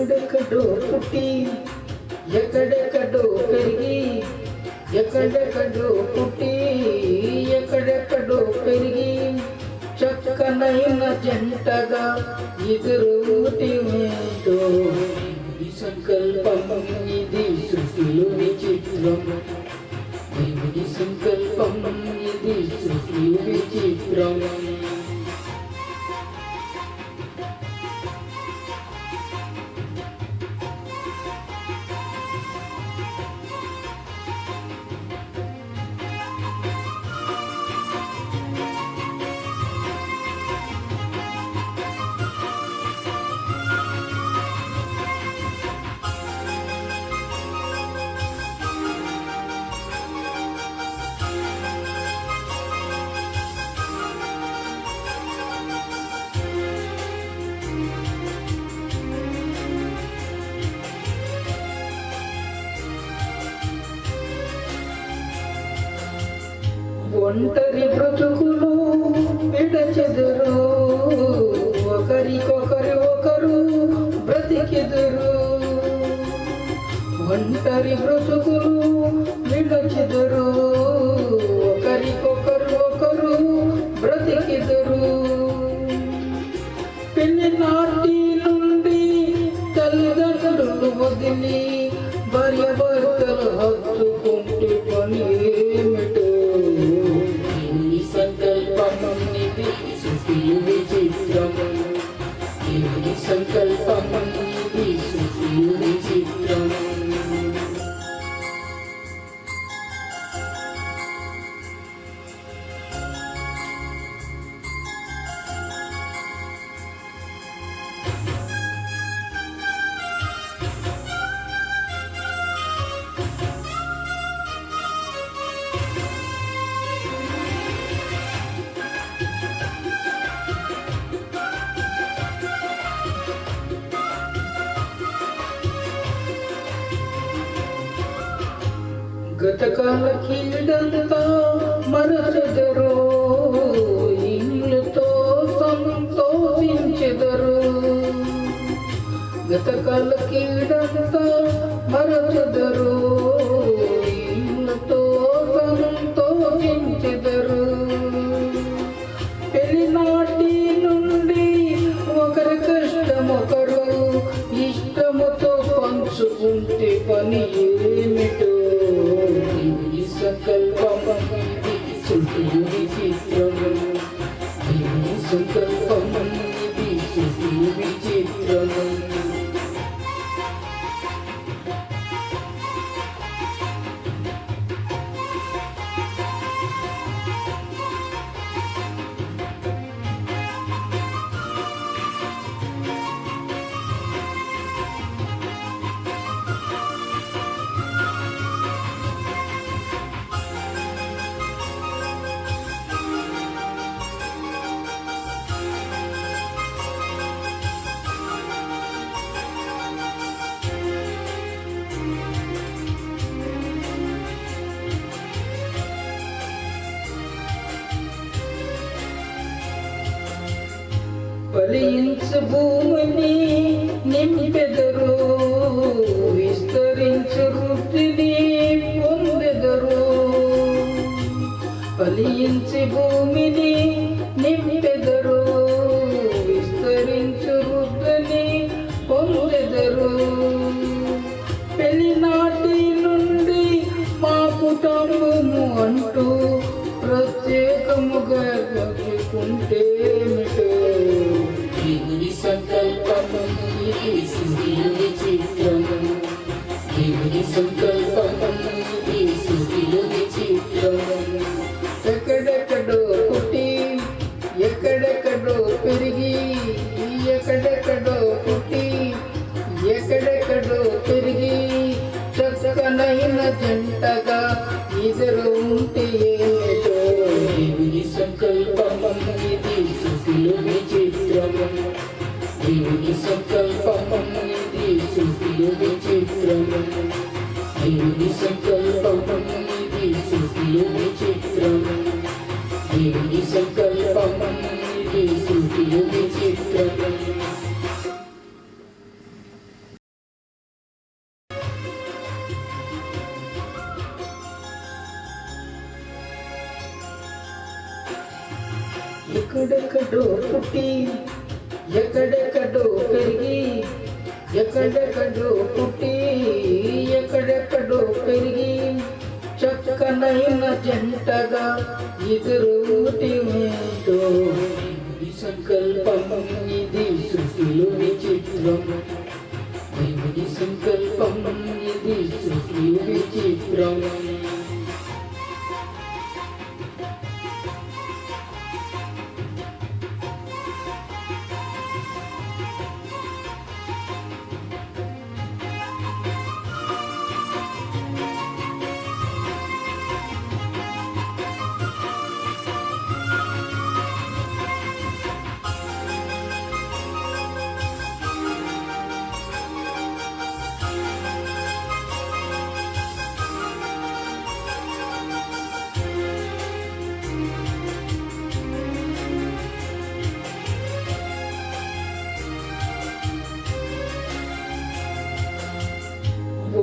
ఎక్కడెక్కడో పుట్టి ఎక్కడెక్కడో పెరిగి ఎక్కడెక్కడో పుట్టి ఎక్కడెక్కడో పెరిగి చక్కనైన జంటగా ఎదురుటి ఒంటరి బ్రతుకులు విడచెదురు ఒకరికొకరు ఒకరు బ్రతికెదురు. ఒంటరి బ్రతుకులు విడచెదురు సంకల్పం ఇది సుఖియు విచిత్రం గతకాల కీడంతా మరచెదరు ఇల్లుతో సంతోషించెదరు గతకాల కీడంతా మరచెదరు ఇల్లుతో సంతోషించెదరు పెళ్ళినాటి నుండి ఒకరి కష్టమొకరు ఇష్టముతో పంచుకుంటే పని అంటూ ప్రత్యేకముగా బతుకుంటే దేవుని సంకల్పము ఇది దేవుని సంకల్పము చిత్రము. ఎక్కడెక్కడో పుట్టి ఎక్కడెక్కడో పెరిగి ఎక్కడెక్కడో పుట్టి ఎక్కడెక్కడో పెరిగి చక్కనైన జంటగా ఇద్దరు దేవుని సంకల్పం ఇది సృష్టిలోని చిత్రం దేవుని సంకల్పం ఇది సృష్టిలోని చిత్రం ఎక్కడెక్కడో పుట్టి ఎక్కడెక్కడో పెరిగి ఎక్కడెక్కడో పుట్టి ఎక్కడెక్కడో పెరిగి చక్కనైన జంటగా ఇద్దరు సంకల్పం ఇది సృష్టిలో విచిత్రం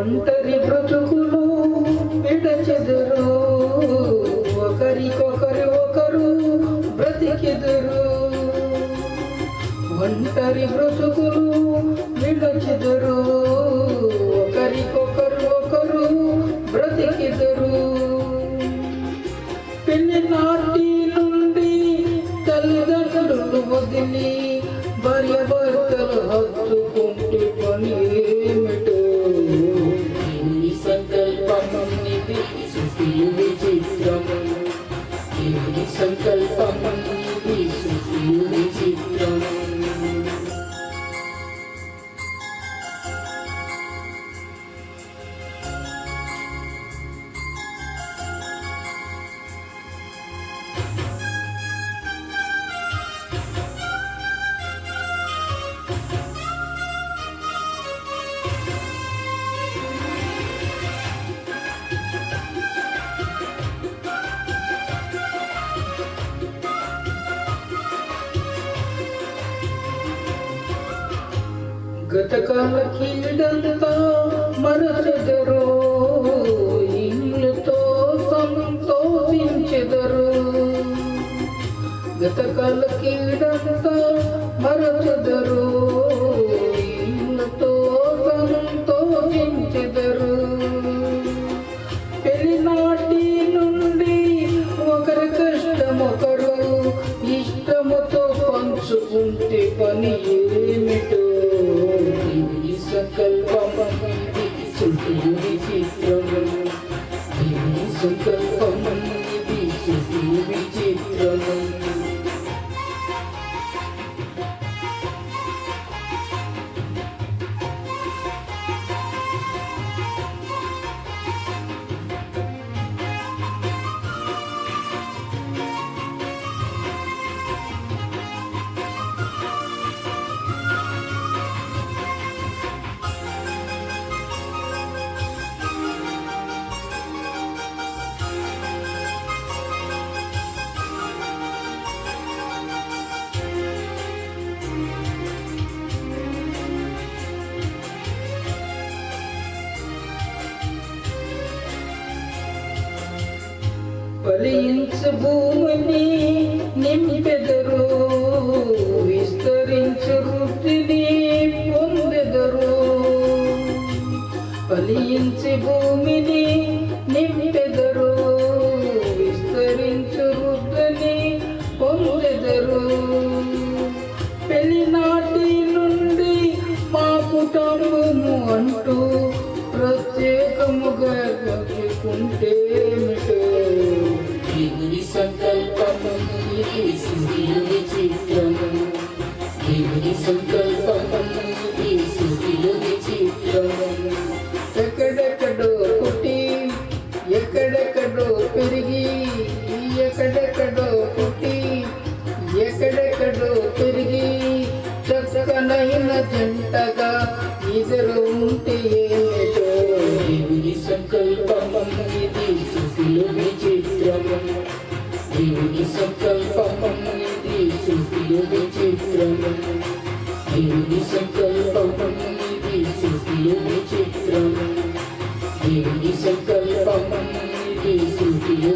ఒంటరి బ్రతుకులు విడచెదురు ఒకరికొకరు ఒకరు బ్రతికెదురు. ఒంటరి బ్రతుకులు సంకల్పం ఇది గతకాల కీడంతా మరచెదరు ఇల్లుతో సంతోషించెదరు. గతకాల కీడంతా మరచెదరు ఇల్లుతో సంతోషించెదరు. పెళ్ళినాటి నుండి ఒకరి కష్టం ఒకరు ఇష్టముతో పంచుకుంటే పని ఫలించు భూమిని నింపెదరు విస్తరించు వృత్తిని పొందెదరు. ఫలించి భూమిని నింపెదరు విస్తరించు వృద్ధిని పొందెదరు. పెళ్ళినాటి నుండి మా కుటుంబము అంటూ ప్రత్యేకముగా బతుకుంటే దేవుని సంకల్పం దేవుని సంకల్పం సృష్టిలో విచిత్రం దేవుని సంకల్పం ఇది సృష్టిలో విచిత్రం దేవుని సంకల్పం ఇది సృష్టిలో